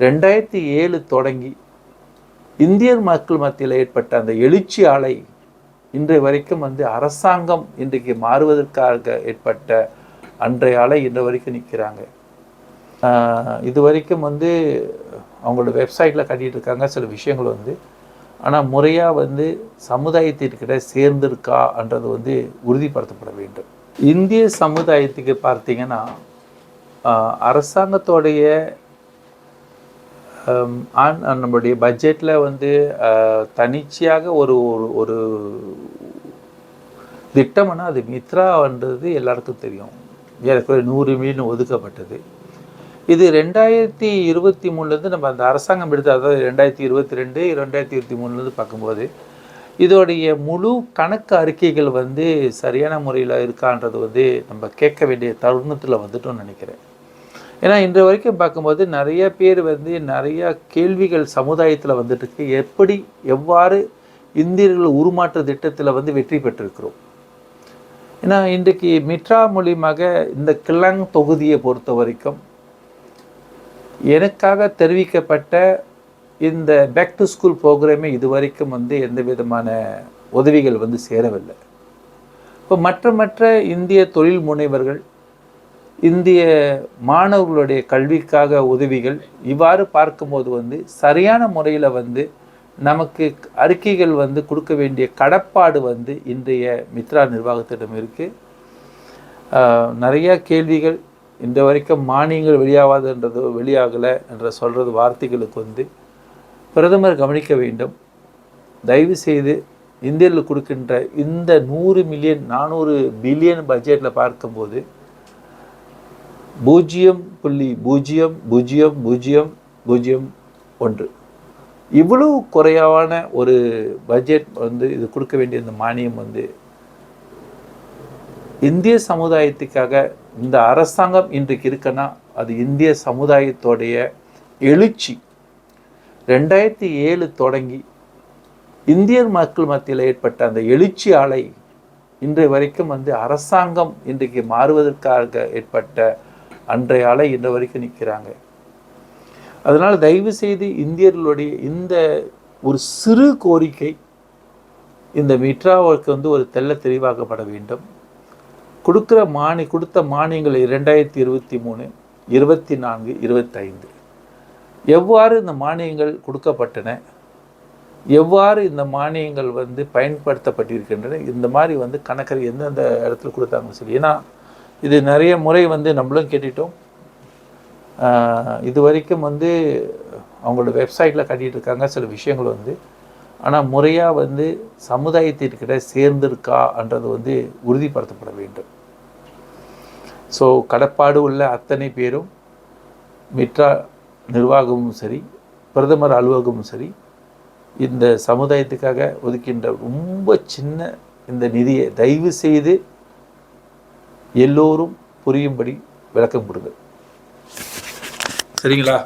ரெண்டாயிரத்தி ஏழு தொடங்கி இந்தியர் மக்கள் மத்தியில் ஏற்பட்ட அந்த எழுச்சி அலை இன்றைய வரைக்கும் வந்து அரசாங்கம் இன்றைக்கு மாறுவதற்காக ஏற்பட்ட அன்றைய அலை இன்று வரைக்கும் நிற்கிறாங்க இது வரைக்கும் வந்து அவங்களோட வெப்சைட்டில் கட்டிகிட்டு இருக்காங்க சில விஷயங்கள் வந்து. ஆனால் முறையாக வந்து சமுதாயத்திற்கிட்ட சேர்ந்திருக்கான்றது வந்து உறுதிப்படுத்தப்பட வேண்டும். இந்திய சமுதாயத்துக்கு பார்த்தீங்கன்னா அரசாங்கத்தோடைய நம்மளுடைய பட்ஜெட்டில் வந்து தனிச்சையாக ஒரு ஒரு ஒரு திட்டம்னா அது மித்ரான்றது எல்லாருக்கும் தெரியும். ஏற்கனவே நூறு மில்லியன் ஒதுக்கப்பட்டது. இது ரெண்டாயிரத்தி இருபத்தி மூணுலேருந்து நம்ம அந்த அரசாங்கம் எடுத்து அதாவது ரெண்டாயிரத்தி இருபத்தி ரெண்டு ரெண்டாயிரத்தி இருபத்தி மூணுலேருந்து பார்க்கும்போது இதோடைய முழு கணக்கு அறிக்கைகள் வந்து சரியான முறையில் இருக்கான்றது வந்து நம்ம கேட்க வேண்டிய தருணத்தில் வந்துட்டோம்னு நினைக்கிறேன். ஏன்னா இன்று வரைக்கும் பார்க்கும்போது நிறைய பேர் வந்து நிறைய கேள்விகள் சமுதாயத்தில் வந்துட்டுருக்கு. எப்படி எவ்வாறு இந்தியர்கள் உருமாற்ற திட்டத்தில் வந்து வெற்றி பெற்றிருக்கிறோம்? ஏன்னா இன்றைக்கு மிட்ரா மூலியமாக இந்த கிளங் தொகுதியை பொறுத்த வரைக்கும் எனக்காக தெரிவிக்கப்பட்ட இந்த பேக் டு ஸ்கூல் ப்ரோக்ராமே இது வரைக்கும் வந்து எந்த விதமான உதவிகள் வந்து சேரவில்லை. இப்போ மற்ற மற்ற இந்திய தொழில் முனைவர்கள் இந்திய மாணவர்களுடைய கல்விக்காக உதவிகள் இவ்வாறு பார்க்கும்போது வந்து சரியான முறையில் வந்து நமக்கு அறிக்கைகள் வந்து கொடுக்க வேண்டிய கடப்பாடு வந்து இன்றைய மித்ரா நிர்வாகத்திடம் இருக்குது நிறையா கேள்விகள் இந்த வரைக்கும் மானியங்கள் வெளியாகாதுன்றது வெளியாகலை என்ற சொல்கிறது வார்த்தைகளுக்கு வந்து பிரதமர் கவனிக்க வேண்டும். தயவு செய்து இந்தியாவில் கொடுக்கின்ற இந்த நூறு மில்லியன் நானூறு பில்லியன் பட்ஜெட்டில் பார்க்கும்போது பூஜ்ஜியம் புள்ளி பூஜ்ஜியம் பூஜ்ஜியம் பூஜ்ஜியம் பூஜ்ஜியம் ஒன்று. இவ்வளவு குறைவான ஒரு பட்ஜெட் வந்து இது கொடுக்க வேண்டிய இந்த மானியம் வந்து இந்திய சமுதாயத்துக்காக இந்த அரசாங்கம் இன்றைக்கு இருக்குன்னா அது இந்திய சமுதாயத்தோடைய எழுச்சி. ரெண்டாயிரத்தி ஏழு தொடங்கி இந்தியர் மக்கள் மத்தியில் ஏற்பட்ட அந்த எழுச்சி ஆலை இன்றைய வரைக்கும் வந்து அரசாங்கம் இன்றைக்கு மாறுவதற்காக ஏற்பட்ட அன்றைய ஆளை இன்று வரைக்கும் நிற்கிறாங்க. அதனால் தயவு செய்து இந்தியர்களுடைய இந்த ஒரு சிறு கோரிக்கை இந்த மிட்ராவுக்கு வந்து ஒரு தெள்ள தெளிவாக்கப்பட வேண்டும். கொடுக்குற மானி கொடுத்த மானியங்கள் இரண்டாயிரத்தி இருபத்தி மூணு இருபத்தி நான்கு இருபத்தைந்து. எவ்வாறு இந்த மானியங்கள் கொடுக்கப்பட்டன? எவ்வாறு இந்த மானியங்கள் வந்து பயன்படுத்தப்பட்டிருக்கின்றன? இந்த மாதிரி வந்து கணக்கர் எந்தெந்த இடத்துல கொடுத்தாங்கன்னு சொல்லி. ஏன்னா இது நிறைய முறை வந்து நம்மளும் கேட்டுட்டோம். இது வரைக்கும் வந்து அவங்களோட வெப்சைட்டில் கட்டிகிட்டு இருக்காங்க சில விஷயங்கள் வந்து. ஆனால் முறையாக வந்து சமுதாயத்திற்கிட்ட சேர்ந்திருக்கான்றது வந்து உறுதிப்படுத்தப்பட வேண்டும். ஸோ கடப்பாடு உள்ள அத்தனை பேரும் மிட்ரா நிர்வாகமும் சரி பிரதமர் அலுவலகமும் சரி இந்த சமுதாயத்துக்காக ஒதுக்கின்ற ரொம்ப சின்ன இந்த நிதியை தயவு செய்து எல்லோரும் புரியும்படி விளக்கம் கொடுங்க சரிங்களா?